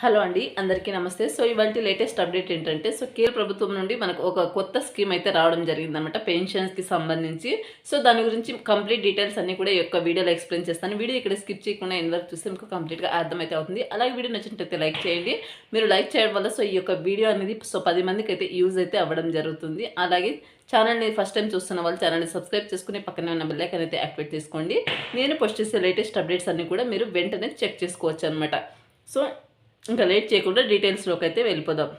Hello అండి అందరికీ నమస్తే. సో ఇవాళ లేటెస్ట్ అప్డేట్ ఏంటంటే సో కేంద్ర ప్రభుత్వం నుండి మనకు ఒక కొత్త స్కీమ్ అయితే రావడం జరిగిందనమాట పెన్షన్స్కి సంబంధించి. సో దాని గురించి కంప్లీట్ డీటెయిల్స్ అన్ని కూడా యొక్క వీడియోలో ఎక్స్ప్లెయిన్ చేస్తాను. వీడియో ఇక్కడ స్కిప్ చేయకుండా ఎన్ని వరకు చూస్తే మీకు కంప్లీట్గా అర్థమైతే అవుతుంది. అలాగే వీడియో నచ్చినట్టయితే లైక్ చేయండి. మీరు లైక్ చేయడం వల్ల సో ఈ యొక్క వీడియో అనేది సో పది మందికి అయితే యూజ్ అయితే అవ్వడం జరుగుతుంది. అలాగే ఛానల్ని ఫస్ట్ టైం చూస్తున్న వాళ్ళు ఛానల్ని సబ్స్క్రైబ్ చేసుకుని పక్కనే ఉన్న బెల్ అయితే యాక్టివేట్ చేసుకోండి. నేను పోస్ట్ చేసే లేటెస్ట్ అప్డేట్స్ అన్నీ కూడా మీరు వెంటనే చెక్ చేసుకోవచ్చు అనమాట సో ఇంకా లేట్ చేయకుండా డీటెయిల్స్లోకి అయితే వెళ్ళిపోదాం.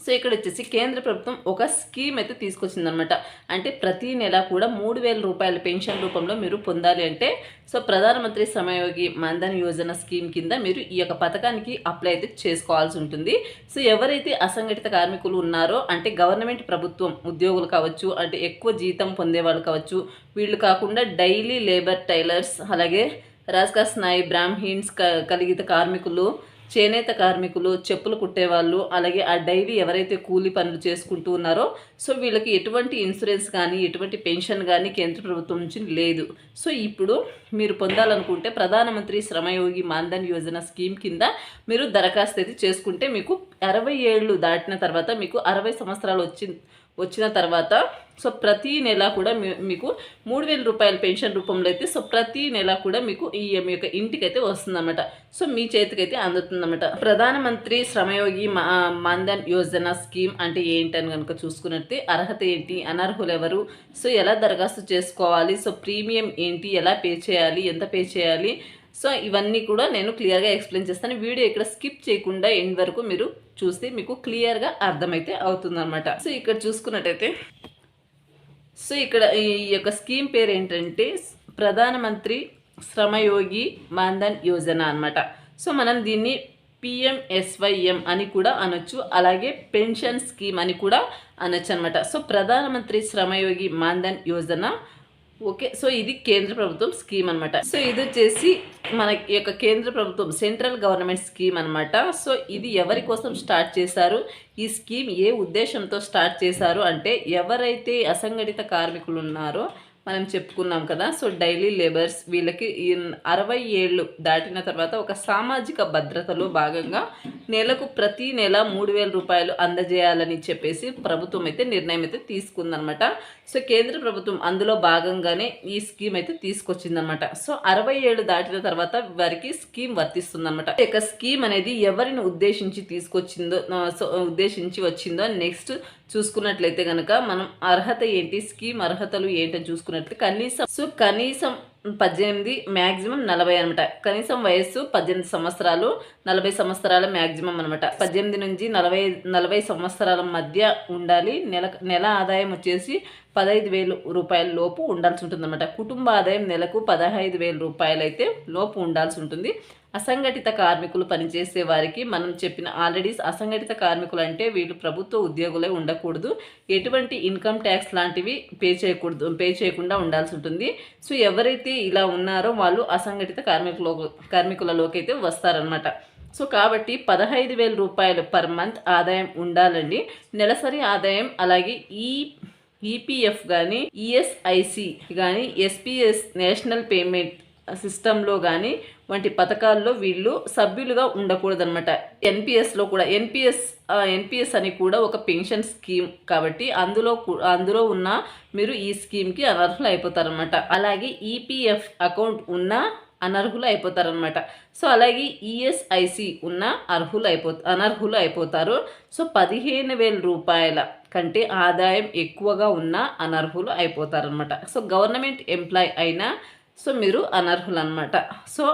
సో ఇక్కడ వచ్చేసి కేంద్ర ప్రభుత్వం ఒక స్కీమ్ అయితే తీసుకొచ్చిందనమాట అంటే ప్రతి నెల కూడా మూడు వేల రూపాయల పెన్షన్ రూపంలో మీరు పొందాలి అంటే సో ప్రధానమంత్రి సమయోగి మన్ధన్ యోజన స్కీమ్ కింద మీరు ఈ యొక్క పథకానికి అప్లై అయితే చేసుకోవాల్సి ఉంటుంది. సో ఎవరైతే అసంఘటిత కార్మికులు ఉన్నారో అంటే గవర్నమెంట్ ప్రభుత్వం ఉద్యోగులు కావచ్చు అంటే ఎక్కువ జీతం పొందేవాళ్ళు కావచ్చు వీళ్ళు కాకుండా డైలీ లేబర్ టైలర్స్ అలాగే రాజకాస్ నాయ్ బ్రాహ్మీన్స్ క కలిగిత కార్మికులు చేనేత కార్మికులు చెప్పులు కుట్టేవాళ్ళు అలాగే ఆ డైలీ ఎవరైతే కూలి పనులు చేసుకుంటూ ఉన్నారో సో వీళ్ళకి ఎటువంటి ఇన్సూరెన్స్ కానీ ఎటువంటి పెన్షన్ కానీ కేంద్ర ప్రభుత్వం నుంచి లేదు. సో ఇప్పుడు మీరు పొందాలనుకుంటే ప్రధానమంత్రి శ్రమయోగి మాన్ధన్ యోజన స్కీమ్ కింద మీరు దరఖాస్తు అయితే చేసుకుంటే మీకు అరవై ఏళ్ళు దాటిన తర్వాత మీకు అరవై సంవత్సరాలు వచ్చింది వచ్చిన తర్వాత సో ప్రతి నెల కూడా మీకు మూడు వేల రూపాయల పెన్షన్ రూపంలో అయితే సో ప్రతి నెల కూడా మీకు ఈ మీ యొక్క ఇంటికి అయితే వస్తుందన్నమాట. సో మీ చేతికైతే అందుతుందన్నమాట. ప్రధానమంత్రి శ్రమయోగి మా- మాన్ధన్ యోజన స్కీమ్ అంటే ఏంటని కనుక చూసుకున్నట్టే అర్హత ఏంటి అనర్హులు ఎవరు సో ఎలా దరఖాస్తు చేసుకోవాలి సో ప్రీమియం ఏంటి ఎలా పే చేయాలి ఎంత పే చేయాలి సో ఇవన్నీ కూడా నేను క్లియర్గా ఎక్స్ప్లెయిన్ చేస్తాను. వీడియో ఇక్కడ స్కిప్ చేయకుండా ఎండ్ వరకు మీరు చూస్తే మీకు క్లియర్గా అర్థమైతే అవుతుందన్నమాట. సో ఇక్కడ చూసుకున్నట్టయితే సో ఇక్కడ ఈ యొక్క స్కీమ్ పేరు ఏంటంటే ప్రధానమంత్రి శ్రమయోగి మాన్ధన్ యోజన అన్నమాట. సో మనం దీన్ని పిఎంఎస్వైఎం అని కూడా అనొచ్చు అలాగే పెన్షన్ స్కీమ్ అని కూడా అనొచ్చు అనమాట so Pradhan Mantri Shramyogi Maandhan Yojana okay so ఇది కేంద్ర ప్రభుత్వం స్కీమ్ అనమాట సో ఇది వచ్చేసి మన యొక్క కేంద్ర ప్రభుత్వం సెంట్రల్ గవర్నమెంట్ స్కీమ్ అనమాట సో ఇది ఎవరి కోసం స్టార్ట్ చేశారు? ఈ స్కీమ్ ఏ ఉద్దేశంతో స్టార్ట్ చేశారు? అంటే ఎవరైతే అసంఘటిత కార్మికులు ఉన్నారో మనం చెప్పుకున్నాం కదా సో డైలీ లేబర్స్ వీళ్ళకి అరవై ఏళ్ళు దాటిన తర్వాత ఒక సామాజిక భద్రతలో భాగంగా నెలకు ప్రతి నెల మూడు వేల రూపాయలు అందజేయాలని చెప్పేసి ప్రభుత్వం అయితే నిర్ణయం అయితే తీసుకుందనమాట సో కేంద్ర ప్రభుత్వం అందులో భాగంగానే ఈ స్కీమ్ అయితే తీసుకొచ్చిందనమాట సో అరవై ఏళ్ళు దాటిన తర్వాత వారికి స్కీమ్ వర్తిస్తుందనమాట ఇక యొక్క స్కీమ్ అనేది ఎవరిని ఉద్దేశించి తీసుకొచ్చిందో సో ఉద్దేశించి వచ్చిందో నెక్స్ట్ చూసుకున్నట్లయితే కనుక మనం అర్హత ఏంటి స్కీమ్ అర్హతలు ఏంటని చూసుకున్నట్లయితే కనీసం సో కనీసం పద్దెనిమిది మ్యాక్సిమం నలభై అనమాట. కనీసం వయస్సు పద్దెనిమిది సంవత్సరాలు నలభై సంవత్సరాల మ్యాక్సిమం అనమాట. పద్దెనిమిది నుంచి నలభై నలభై సంవత్సరాల మధ్య ఉండాలి. నెల నెల ఆదాయం వచ్చేసి పదహైదు వేలు రూపాయల లోపు ఉండాల్సి ఉంటుంది అనమాట కుటుంబ ఆదాయం నెలకు పదహైదు వేల రూపాయలు అయితే లోపు ఉండాల్సి ఉంటుంది. అసంఘటిత కార్మికులు పనిచేసే వారికి మనం చెప్పిన ఆల్రెడీ అసంఘటిత కార్మికులు అంటే వీళ్ళు ప్రభుత్వ ఉద్యోగులే ఉండకూడదు. ఎటువంటి ఇన్కమ్ ట్యాక్స్ లాంటివి పే చేయకూడదు పే చేయకుండా ఉండాల్సి ఉంటుంది. సో ఎవరైతే ఇలా ఉన్నారో వాళ్ళు అసంఘటిత కార్మికుల కార్మికులలోకి అయితే వస్తారనమాట సో కాబట్టి పదహైదు వేల రూపాయలు పర్ మంత్ ఆదాయం ఉండాలండి. నెలసరి ఆదాయం అలాగే ఈ ఈపీఎఫ్ కానీ ఈఎస్ఐసి కానీ ఎస్పీఎస్ నేషనల్ పేమెంట్ సిస్టంలో కానీ వంటి పథకాల్లో వీళ్ళు సభ్యులుగా ఉండకూడదన్నమాట. ఎన్పిఎస్లో కూడా ఎన్పిఎస్ ఎన్పిఎస్ అని కూడా ఒక పెన్షన్ స్కీమ్ కాబట్టి అందులో అందులో ఉన్న మీరు ఈ స్కీమ్కి అనర్హులు అయిపోతారనమాట అలాగే ఈపీఎఫ్ అకౌంట్ ఉన్న అనర్హులు అయిపోతారనమాట సో అలాగే ఈఎస్ఐసి ఉన్న అర్హులు అయిపో అనర్హులు అయిపోతారు. సో పదిహేను వేల రూపాయల కంటే ఆదాయం ఎక్కువగా ఉన్న అనర్హులు అయిపోతారనమాట సో గవర్నమెంట్ ఎంప్లాయ్ అయినా సో మీరు అనర్హులు అనమాట సో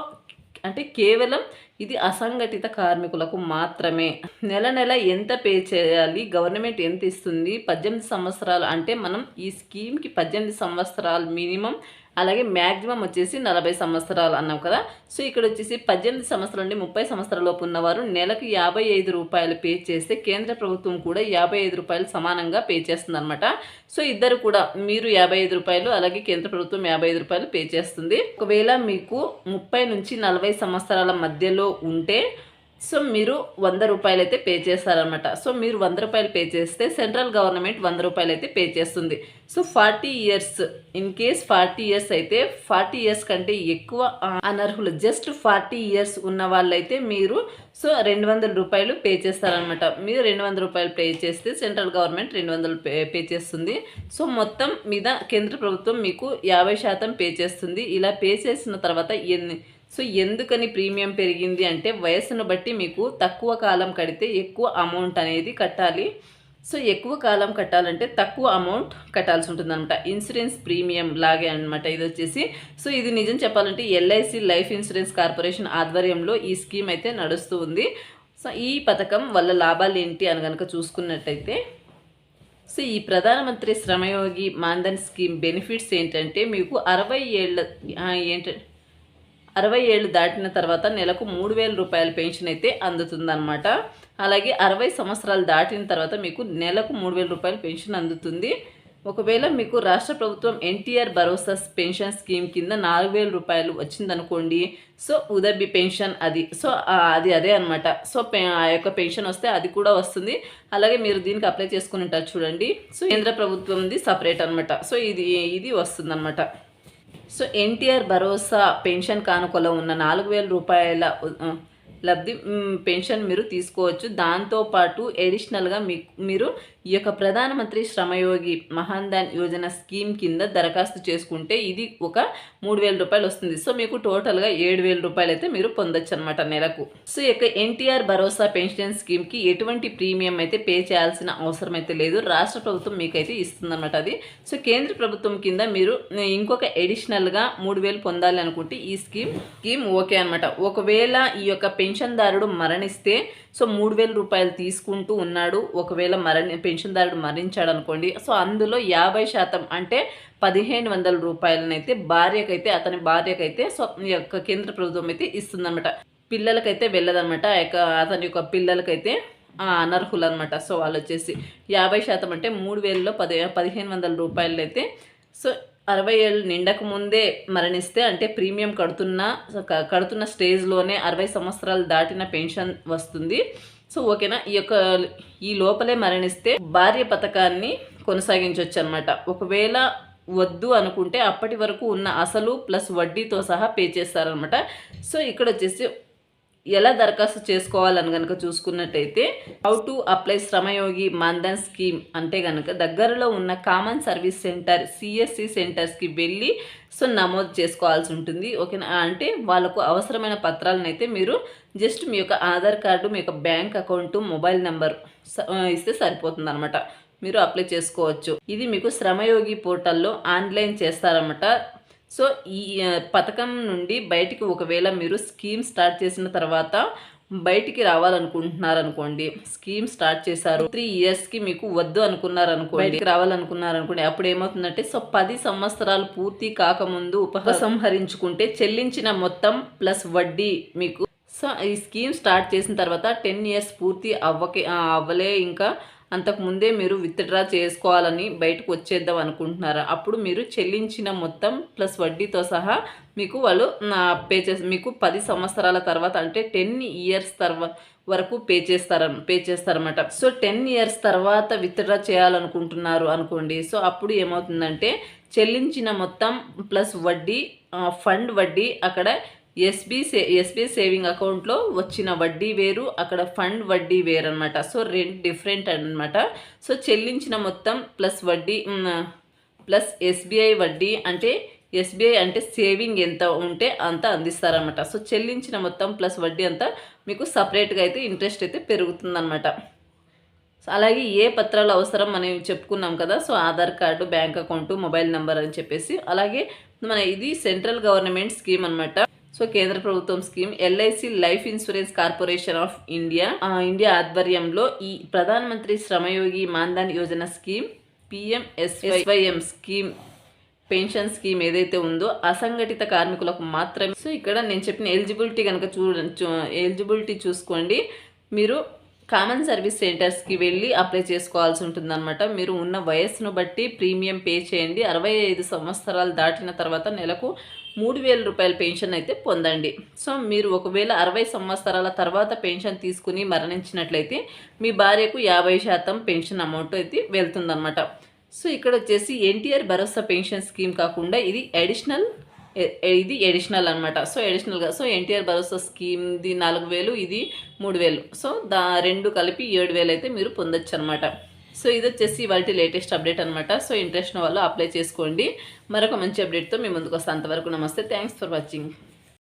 అంటే కేవలం ఇది అసంఘటిత కార్మికులకు మాత్రమే. నెల నెల ఎంత పే చేయాలి గవర్నమెంట్ ఎంత ఇస్తుంది పద్దెనిమిది సంవత్సరాలు అంటే మనం ఈ స్కీమ్కి పద్దెనిమిది సంవత్సరాలు మినిమం అలాగే మ్యాక్సిమం వచ్చేసి నలభై సంవత్సరాలు అన్నాం కదా. సో ఇక్కడ వచ్చేసి పద్దెనిమిది సంవత్సరాల నుండి ముప్పై సంవత్సరాల లోపు ఉన్నవారు నెలకు యాభై ఐదు రూపాయలు పే చేస్తే కేంద్ర ప్రభుత్వం కూడా యాభై ఐదు రూపాయలు సమానంగా పే చేస్తుంది అనమాట సో ఇద్దరు కూడా మీరు యాభై ఐదు రూపాయలు అలాగే కేంద్ర ప్రభుత్వం యాభై ఐదు రూపాయలు పే చేస్తుంది. ఒకవేళ మీకు ముప్పై నుంచి నలభై సంవత్సరాల మధ్యలో ఉంటే సో మీరు వంద రూపాయలు అయితే పే చేస్తారనమాట సో మీరు వంద రూపాయలు పే చేస్తే సెంట్రల్ గవర్నమెంట్ వంద రూపాయలు అయితే పే చేస్తుంది. So forty years in case forty years అయితే ఫార్టీ ఇయర్స్ కంటే ఎక్కువ అనర్హులు జస్ట్ ఫార్టీ ఇయర్స్ ఉన్న వాళ్ళైతే మీరు సో రెండు వందల రూపాయలు పే చేస్తారనమాట మీరు రెండు వందల రూపాయలు పే చేస్తే సెంట్రల్ గవర్నమెంట్ రెండు వందలు పే పే చేస్తుంది. సో మొత్తం మీద కేంద్ర ప్రభుత్వం మీకు యాభై శాతం పే చేస్తుంది. ఇలా పే చేసిన తర్వాత ఎన్ని సో ఎందుకని ప్రీమియం పెరిగింది అంటే వయసును బట్టి మీకు తక్కువ కాలం కడితే ఎక్కువ అమౌంట్ అనేది కట్టాలి. సో ఎక్కువ కాలం కట్టాలంటే తక్కువ అమౌంట్ కట్టాల్సి ఉంటుంది అనమాట ఇన్సూరెన్స్ ప్రీమియం లాగే అనమాట ఇది వచ్చేసి. సో ఇది నిజం చెప్పాలంటే ఎల్ఐసి లైఫ్ ఇన్సూరెన్స్ కార్పొరేషన్ ఆధ్వర్యంలో ఈ స్కీమ్ అయితే నడుస్తూ ఉంది. సో ఈ పథకం వల్ల లాభాలు ఏంటి అని కనుక చూసుకున్నట్టయితే సో ఈ ప్రధానమంత్రి శ్రమయోగి మాన్ధన్ స్కీమ్ బెనిఫిట్స్ ఏంటంటే మీకు అరవై ఏళ్ళ ఏంటంటే అరవై ఏళ్ళు దాటిన తర్వాత నెలకు మూడు వేల రూపాయల పెన్షన్ అయితే అందుతుందన్నమాట. అలాగే అరవై సంవత్సరాలు దాటిన తర్వాత మీకు నెలకు మూడు వేల రూపాయల పెన్షన్ అందుతుంది. ఒకవేళ మీకు రాష్ట్ర ప్రభుత్వం ఎన్టీఆర్ భరోసా పెన్షన్ స్కీమ్ కింద నాలుగు వేల రూపాయలు వచ్చిందనుకోండి సో ఉదబి పెన్షన్ అది సో అది అదే అనమాట సో పె- ఆ యొక్క పెన్షన్ వస్తే అది కూడా వస్తుంది. అలాగే మీరు దీనికి అప్లై చేసుకుని ఉంటారు చూడండి. సో కేంద్ర ప్రభుత్వంది సపరేట్ అనమాట సో ఇది ఇది వస్తుంది సో ఎన్టీఆర్ భరోసా పెన్షన్ కానుకలో ఉన్న నాలుగు వేల రూపాయల లబ్ధి పెన్షన్ మీరు తీసుకోవచ్చు. దాంతోపాటు ఎడిషనల్గా మీ మీరు ఈ యొక్క ప్రధానమంత్రి శ్రమయోగి మహాన్దాన్ యోజన స్కీమ్ కింద దరఖాస్తు చేసుకుంటే ఇది ఒక మూడు వేల రూపాయలు వస్తుంది. సో మీకు టోటల్గా ఏడు వేల రూపాయలు అయితే మీరు పొందొచ్చు అనమాట నెలకు. సో ఈ యొక్క ఎన్టీఆర్ భరోసా పెన్షన్ స్కీమ్కి ఎటువంటి ప్రీమియం అయితే పే చేయాల్సిన అవసరం అయితే లేదు. రాష్ట్ర ప్రభుత్వం మీకైతే ఇస్తుందన్నమాట అది. సో కేంద్ర ప్రభుత్వం కింద మీరు ఇంకొక ఎడిషనల్గా మూడు వేలు పొందాలి అనుకుంటే ఈ స్కీమ్ స్కీమ్ ఓకే అనమాట ఒకవేళ ఈ యొక్క పెన్షన్దారుడు మరణిస్తే సో మూడు వేల రూపాయలు తీసుకుంటూ ఉన్నాడు. ఒకవేళ మరణి పెన్షన్దారుడు మరణించాడు అనుకోండి సో అందులో యాభై శాతం అంటే పదిహేను వందల రూపాయలనైతే భార్యకైతే అతని భార్యకైతే సో ఈ యొక్క కేంద్ర ప్రభుత్వం అయితే ఇస్తుందన్నమాట. పిల్లలకైతే వెళ్ళదనమాట ఆ యొక్క అతని యొక్క పిల్లలకైతే అనర్హులు అనమాట సో వాళ్ళు వచ్చేసి యాభై శాతం అంటే మూడు వేలలో పది పదిహేను వందల రూపాయలు అయితే సో అరవై ఏళ్ళు నిండక ముందే మరణిస్తే అంటే ప్రీమియం కడుతున్న కడుతున్న స్టేజ్లోనే అరవై సంవత్సరాలు దాటిన పెన్షన్ వస్తుంది. సో ఓకేనా? ఈ యొక్క ఈ లోపలే మరణిస్తే భార్య పథకాన్ని కొనసాగించవచ్చు అనమాట ఒకవేళ వద్దు అనుకుంటే అప్పటి వరకు ఉన్న అసలు ప్లస్ వడ్డీతో సహా పే చేస్తారనమాట సో ఇక్కడ వచ్చేసి ఎలా దరఖాస్తు చేసుకోవాలని కనుక చూసుకున్నట్టయితే how to apply Shram Yogi Maandhan scheme అంటే కనుక దగ్గరలో ఉన్న కామన్ సర్వీస్ సెంటర్ సిఎస్సి సెంటర్స్కి వెళ్ళి సో నమోదు చేసుకోవాల్సి ఉంటుంది. ఓకేనా? అంటే వాళ్ళకు అవసరమైన పత్రాలను అయితే మీరు జస్ట్ మీ యొక్క ఆధార్ కార్డు మీ యొక్క బ్యాంక్ అకౌంట్ మొబైల్ నెంబర్ ఇస్తే సరిపోతుంది అనమాట మీరు అప్లై చేసుకోవచ్చు. ఇది మీకు శ్రమయోగి పోర్టల్లో ఆన్లైన్ చేస్తారన్నమాట. సో ఈ పథకం నుండి బయటికి ఒకవేళ మీరు స్కీమ్ స్టార్ట్ చేసిన తర్వాత బయటికి రావాలనుకుంటున్నారు అనుకోండి స్కీమ్ స్టార్ట్ చేశారు త్రీ ఇయర్స్కి మీకు వద్దు అనుకున్నారు అనుకోండి బయటికి రావాలనుకున్నారు అనుకోండి అప్పుడు ఏమవుతుందంటే సో పది సంవత్సరాలు పూర్తి కాకముందు ఉపసంహరించుకుంటే చెల్లించిన మొత్తం ప్లస్ వడ్డీ మీకు సో ఈ స్కీమ్ స్టార్ట్ చేసిన తర్వాత టెన్ ఇయర్స్ పూర్తి అవ్వకే అవ్వలే ఇంకా అంతకు ముందే మీరు విత్డ్రా చేసుకోవాలని బయటకు వచ్చేద్దాం అనుకుంటున్నారా? అప్పుడు మీరు చెల్లించిన మొత్తం ప్లస్ వడ్డీతో సహా మీకు వాళ్ళు పే చేసి మీకు పది సంవత్సరాల తర్వాత అంటే టెన్ ఇయర్స్ తర్వాత వరకు పే చేస్తారు పే చేస్తారన్నమాట. సో టెన్ ఇయర్స్ తర్వాత విత్డ్రా చేయాలనుకుంటున్నారు అనుకోండి. సో అప్పుడు ఏమవుతుందంటే చెల్లించిన మొత్తం ప్లస్ వడ్డీ ఫండ్ వడ్డీ అక్కడ ఎస్బీ సే ఎస్బీ సేవింగ్ అకౌంట్లో వచ్చిన వడ్డీ వేరు అక్కడ ఫండ్ వడ్డీ వేరు అనమాట సో రెండు డిఫరెంట్ అనమాట సో చెల్లించిన మొత్తం ప్లస్ వడ్డీ ప్లస్ ఎస్బీఐ వడ్డీ అంటే ఎస్బీఐ అంటే సేవింగ్ ఎంత ఉంటే అంత అందిస్తారనమాట సో చెల్లించిన మొత్తం ప్లస్ వడ్డీ అంతా మీకు సపరేట్గా అయితే ఇంట్రెస్ట్ అయితే పెరుగుతుందన్నమాట. సో అలాగే ఏ పత్రాలు అవసరం మనం చెప్పుకున్నాం కదా so Aadhaar card bank account mobile number అని చెప్పేసి. అలాగే మన ఇది సెంట్రల్ గవర్నమెంట్ స్కీమ్ అనమాట సో కేంద్ర ప్రభుత్వం scheme LIC life insurance corporation of India India ఆధ్వర్యంలో ఈ Pradhan Mantri Shramyogi Maandhan Yojana scheme PMSYM scheme pension scheme ఏదైతే ఉందో అసంఘటిత కార్మికులకు మాత్రమే. సో ఇక్కడ నేను చెప్పిన ఎలిజిబిలిటీ కనుక చూ ఎలిజిబిలిటీ చూసుకోండి. మీరు కామన్ సర్వీస్ సెంటర్స్కి వెళ్ళి అప్లై చేసుకోవాల్సి ఉంటుందన్నమాట. మీరు ఉన్న వయస్సును బట్టి ప్రీమియం పే చేయండి. అరవై ఐదు సంవత్సరాలు దాటిన తర్వాత నెలకు మూడు వేల రూపాయల పెన్షన్ అయితే పొందండి. సో మీరు ఒకవేళ అరవై సంవత్సరాల తర్వాత పెన్షన్ తీసుకుని మరణించినట్లయితే మీ భార్యకు యాభై శాతం పెన్షన్ అమౌంట్ అయితే వెళ్తుందన్నమాట. సో ఇక్కడ వచ్చేసి ఎన్టీఆర్ భరోసా పెన్షన్ స్కీమ్ కాకుండా ఇది అడిషనల్ ఇది ఎడిషనల్ అనమాట సో ఎడిషనల్గా సో ఎన్టీఆర్ భరోసా స్కీమ్ది నాలుగు వేలు ఇది మూడు వేలు. సో దా రెండు కలిపి ఏడు వేలు అయితే మీరు పొందొచ్చు అనమాట సో ఇది వచ్చేసి ఇవాళ లేటెస్ట్ అప్డేట్ అనమాట సో ఇంట్రెస్ట్ వాళ్ళు అప్లై చేసుకోండి. మరొక మంచి అప్డేట్తో మీ ముందుకు వస్తాను. అంతవరకు నమస్తే. Thanks for watching